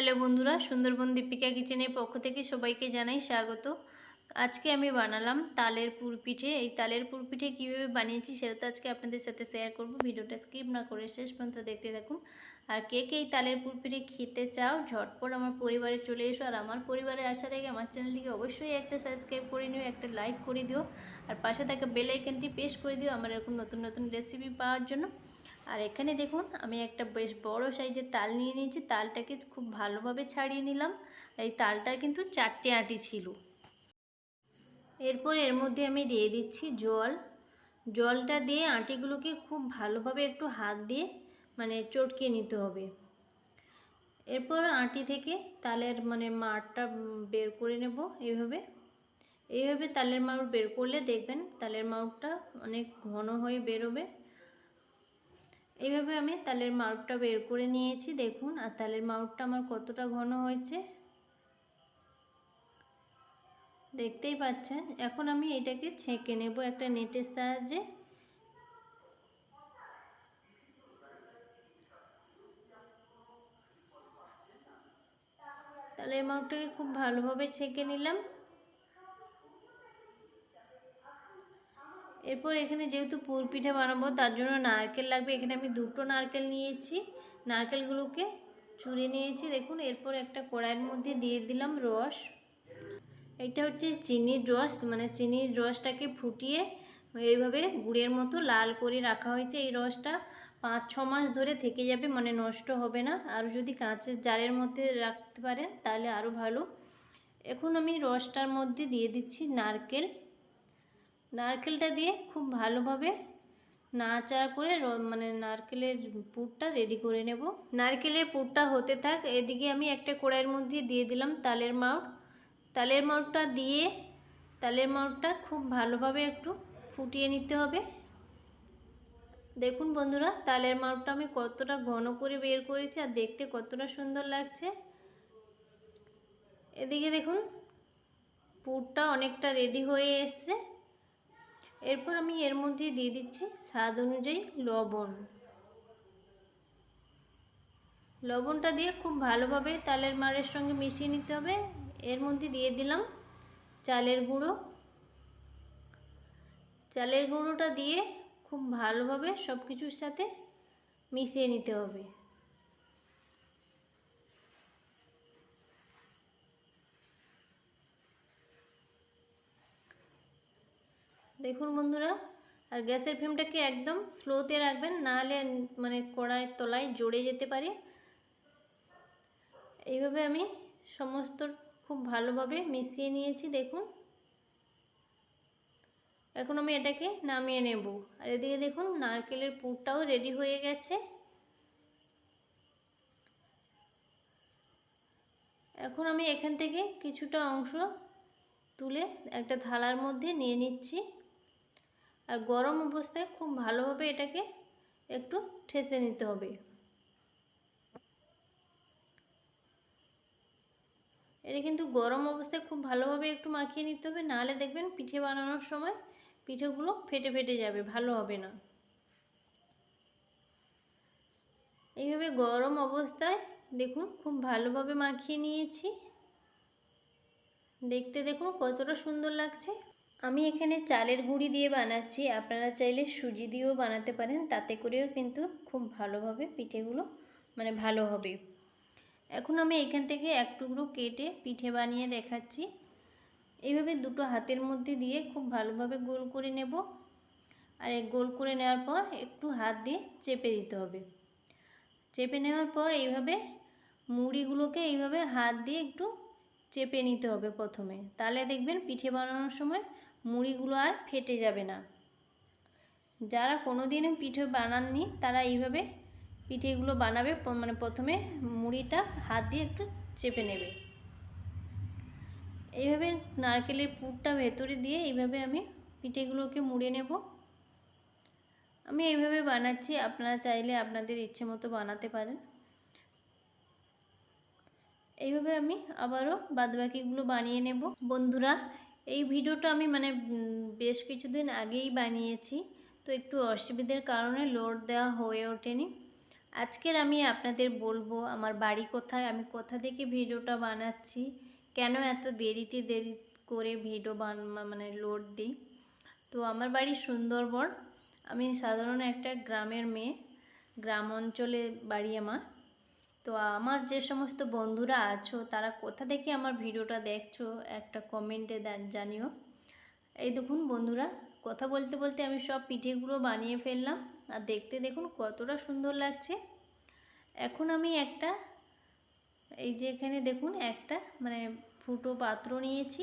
Hello বন্ধুরা, সুন্দরবন দীপিকা কিচেনের পক্ষ থেকে সবাইকে জানাই স্বাগত। আজকে আমি বানালাম তালের পুর পিঠে। এই তালের পুর পিঠে কীভাবে বানিয়েছি সেটা তো আজকে আপনাদের সাথে শেয়ার করব। ভিডিওটা স্কিপ না করে শেষ পর্যন্ত দেখতে থাকুন। আর কে কে এই তালের পুর পিঠে খেতে চাও, ঝটপট আমার পরিবারে চলে এসো। আর আমার পরিবারে আসার আগে আমার চ্যানেলটিকে অবশ্যই একটা সাবস্ক্রাইব করে নিও, একটা লাইক করে দিও। আর পাশে থাকা বেল আইকনটি প্রেস করে দিও আমার এরকম নতুন নতুন রেসিপি পাওয়ার জন্য। আর এখানে দেখুন, আমি একটা বেশ বড় সাইজের তাল নিয়ে নিয়েছি। তালটাকে খুব ভালোভাবে ছাড়িয়ে নিলাম। এই তালটার কিন্তু চারটে আঁটি ছিল। এরপর এর মধ্যে আমি দিয়ে দিচ্ছি জল। জলটা দিয়ে আঁটিগুলোকে খুব ভালোভাবে একটু হাত দিয়ে মানে চটকে নিতে হবে। এরপর আঁটি থেকে তালের মানে মাড়টা বের করে নেব এইভাবে। এইভাবে তালের মাড় বের করলে দেখবেন তালের মাড়টা অনেক ঘন হয়ে বেরোবে। এইভাবে আমি তালের মাউটটা বের করে নিয়েছি, দেখুন, আর তালের মাউটটা আমার কতটা ঘন হয়েছে। দেখতেই পাচ্ছেন, এখন আমি এটাকে ছেঁকে নেব একটা নেটের সাহায্যে। তালের মাউটটাকে খুব ভালোভাবে ছেঁকে নিলাম। এরপর এখানে যেহেতু পুর পিঠে বানাবো, তার জন্য নারকেল লাগবে। এখানে আমি দুটো নারকেল নিয়েছি। নারকেলগুলোকে চুড়ে নিয়েছি। দেখুন, এরপর একটা কড়াইয়ের মধ্যে দিয়ে দিলাম রস। এটা হচ্ছে চিনির রস। মানে চিনির রসটাকে ফুটিয়ে এইভাবে গুড়ের মতো লাল করে রাখা হয়েছে। এই রসটা পাঁচ, ছ মাস ধরে থেকে যাবে মানে নষ্ট হবে না। আর যদি কাঁচের জারের মধ্যে রাখতে পারেন, তাহলে আরও ভালো। এখন আমি রসটার মধ্যে দিয়ে দিচ্ছি নারকেল। নারকেলটা দিয়ে খুব ভালোভাবে নাচা করে মানে নারকেলের পুরটা রেডি করে নেব। নারকেলের পুরটা হতে থাক, এদিকে আমি একটা কড়াইয়ের মধ্যে দিয়ে দিলাম তালের মাউট। তালের মাউটটা দিয়ে, তালের মাউটটা খুব ভালোভাবে একটু ফুটিয়ে নিতে হবে। দেখুন বন্ধুরা, তালের মাউটটা আমি কতটা ঘন করে বের করেছি আর দেখতে কতটা সুন্দর লাগছে। এদিকে দেখুন, পুরটা অনেকটা রেডি হয়ে এসছে। এরপর আমি এর মধ্যে দিয়ে দিচ্ছি স্বাদ অনুযায়ী লবণ। লবণটা দিয়ে খুব ভালোভাবে তালের মারের সঙ্গে মিশিয়ে নিতে হবে। এর মধ্যে দিয়ে দিলাম চালের গুঁড়ো। চালের গুঁড়োটা দিয়ে খুব ভালোভাবে সব কিছুর সাথে মিশিয়ে নিতে হবে। দেখুন বন্ধুরা, আর গ্যাসের ফ্লেমটাকে একদম স্লোতে রাখবেন, নাহলে মানে কড়াইয়ের তলায় জড়ে যেতে পারে। এইভাবে আমি সমস্ত খুব ভালোভাবে মিশিয়ে নিয়েছি, দেখুন। এখন আমি এটাকে নামিয়ে নেব। আর এদিকে দেখুন, নারকেলের পুরটাও রেডি হয়ে গেছে। এখন আমি এখান থেকে কিছুটা অংশ তুলে একটা থালার মধ্যে নিয়ে নিচ্ছি। আর গরম অবস্থায় খুব ভালোভাবে এটাকে একটু ঠেসে নিতে হবে। এটা কিন্তু গরম অবস্থায় খুব ভালোভাবে একটু মাখিয়ে নিতে হবে, নাহলে দেখবেন পিঠে বানানোর সময় পিঠেগুলো ফেটে ফেটে যাবে, ভালো হবে না। এইভাবে গরম অবস্থায় দেখুন খুব ভালোভাবে মাখিয়ে নিয়েছি। দেখতে দেখুন কতটা সুন্দর লাগছে। আমি এখানে চালের গুঁড়ি দিয়ে বানাচ্ছি। আপনারা চাইলে সুজি দিয়েও বানাতে পারেন। তাতে করেও কিন্তু খুব ভালোভাবে পিঠেগুলো মানে ভালো হবে। এখন আমি এখান থেকে এক টুকরো কেটে পিঠে বানিয়ে দেখাচ্ছি। এইভাবে দুটো হাতের মধ্যে দিয়ে খুব ভালোভাবে গোল করে নেব। আর গোল করে নেওয়ার পর একটু হাত দিয়ে চেপে দিতে হবে। চেপে নেওয়ার পর এইভাবে মুড়িগুলোকে এইভাবে হাত দিয়ে একটু চেপে নিতে হবে প্রথমে। তাহলে দেখবেন পিঠে বানানোর সময় মুড়িগুলো আর ফেটে যাবে না। যারা কোনো দিনও পিঠে বানাননি, তারা এইভাবে পিঠেগুলো বানাবে। মানে প্রথমে মুড়িটা হাত দিয়ে একটু চেপে নেবে। এইভাবে নারকেলের পুরটা ভেতরে দিয়ে এইভাবে আমি পিঠেগুলোকে মুড়ে নেব। আমি এইভাবে বানাচ্ছি, আপনারা চাইলে আপনাদের ইচ্ছে মতো বানাতে পারেন। এইভাবে আমি আবারও বাদবাকিগুলো বানিয়ে নেব। বন্ধুরা এই ভিডিওটা আমি মানে বেশ কিছুদিন আগেই বানিয়েছি। তো একটু অসুবিধার কারণে লোড দেওয়া হয়ে ওঠেনি। আজকের আমি আপনাদের বলব, আমার বাড়ি কোথায়, আমি কোথা থেকে ভিডিওটা বানাচ্ছি, কেন এত দেরিতে দেরি করে ভিডিও বান মানে লোড দিই। তো আমার বাড়ি সুন্দরবন। আমি সাধারণ একটা গ্রামের মেয়ে, গ্রাম অঞ্চলে বাড়ি আমার। তো আমার যে সমস্ত বন্ধুরা আছো, তারা কোথা থেকে আমার ভিডিওটা দেখছ, একটা কমেন্টে জানিও। এই দেখুন বন্ধুরা, কথা বলতে বলতে আমি সব পিঠেগুলো বানিয়ে ফেললাম, আর দেখতে দেখুন কতটা সুন্দর লাগছে। এখন আমি একটা, এই যে এখানে দেখুন, একটা মানে ফুটো পাত্র নিয়েছি,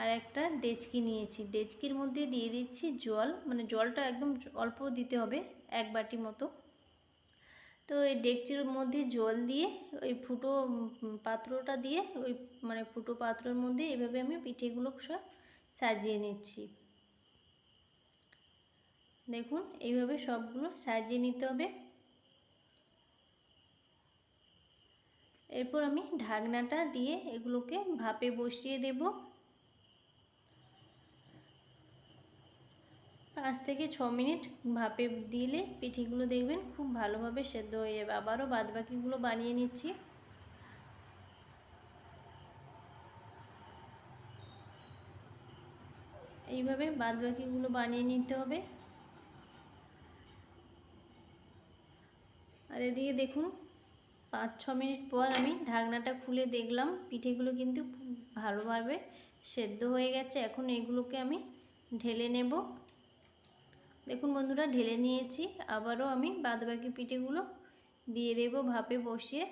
আর একটা ডেচকি নিয়েছি। ডেচকির মধ্যে দিয়ে দিচ্ছি জল মানে জলটা একদম অল্প দিতে হবে, এক বাটি মতো। তো এই ডেকচির মধ্যে জল দিয়ে, ওই ফুটো পাত্রটা দিয়ে, ওই মানে ফুটো পাত্রের মধ্যে এভাবে আমি পিঠেগুলো সব সাজিয়ে নিচ্ছি। দেখুন, এইভাবে সবগুলো সাজিয়ে নিতে হবে। এরপর আমি ঢাকনাটা দিয়ে এগুলোকে ভাপে বসিয়ে দেব। পাঁচ থেকে ছ মিনিট ভাপে দিলে পিঠিগুলো দেখবেন খুব ভালোভাবে সেদ্ধ হয়ে যাবে। আবারও বাদবাকিগুলো বানিয়ে নিচ্ছি। এইভাবে বাদবাকিগুলো বানিয়ে নিতে হবে। আর এদিকে দেখুন, পাঁচ ছ মিনিট পর আমি ঢাকনাটা খুলে দেখলাম, পিঠেগুলো কিন্তু ভালোভাবে সেদ্ধ হয়ে গেছে। এখন এগুলোকে আমি ঢেলে নেব। দেখুন বন্ধুরা, ঢেলে নিয়েছি। আবারও আমি বাদবাকি পিঠেগুলো দিয়ে দেব ভাপে বসিয়ে।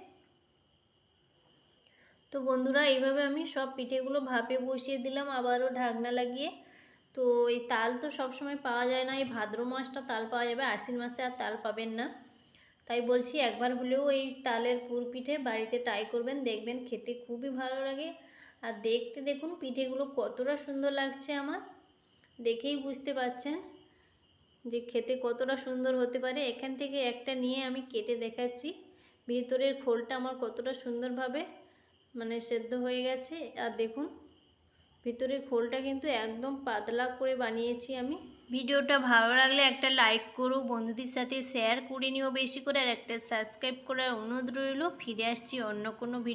তো বন্ধুরা, এইভাবে আমি সব পিঠেগুলো ভাপে বসিয়ে দিলাম, আবারও ঢাকনা লাগিয়ে। তো এই তাল তো সব সময় পাওয়া যায় না, এই ভাদ্র মাসটা তাল পাওয়া যাবে, আশ্বিন মাসে আর তাল পাবেন না। তাই বলছি, একবার হলেও এই তালের পুর পিঠে বাড়িতে ট্রাই করবেন, দেখবেন খেতে খুবই ভালো লাগে। আর দেখতে দেখুন, পিঠেগুলো কতটা সুন্দর লাগছে আমার, দেখেই বুঝতে পারছেন। যে খেতে কতটা সুন্দর হতে পারে, এখান থেকে একটা নিয়ে আমি কেটে দেখাচ্ছি। ভিতরের খোলটা আমার কতটা সুন্দরভাবে মানে সেদ্ধ হয়ে গেছে। আর দেখুন, ভিতরের খোলটা কিন্তু একদম পাতলা করে বানিয়েছি আমি। ভিডিওটা ভালো লাগলে একটা লাইক করো, বন্ধুদের সাথে শেয়ার করে নিও বেশি করে। আর একটা সাবস্ক্রাইব করার অনুরোধ রইল, ফিরে আসছি অন্য কোনো ভিডিও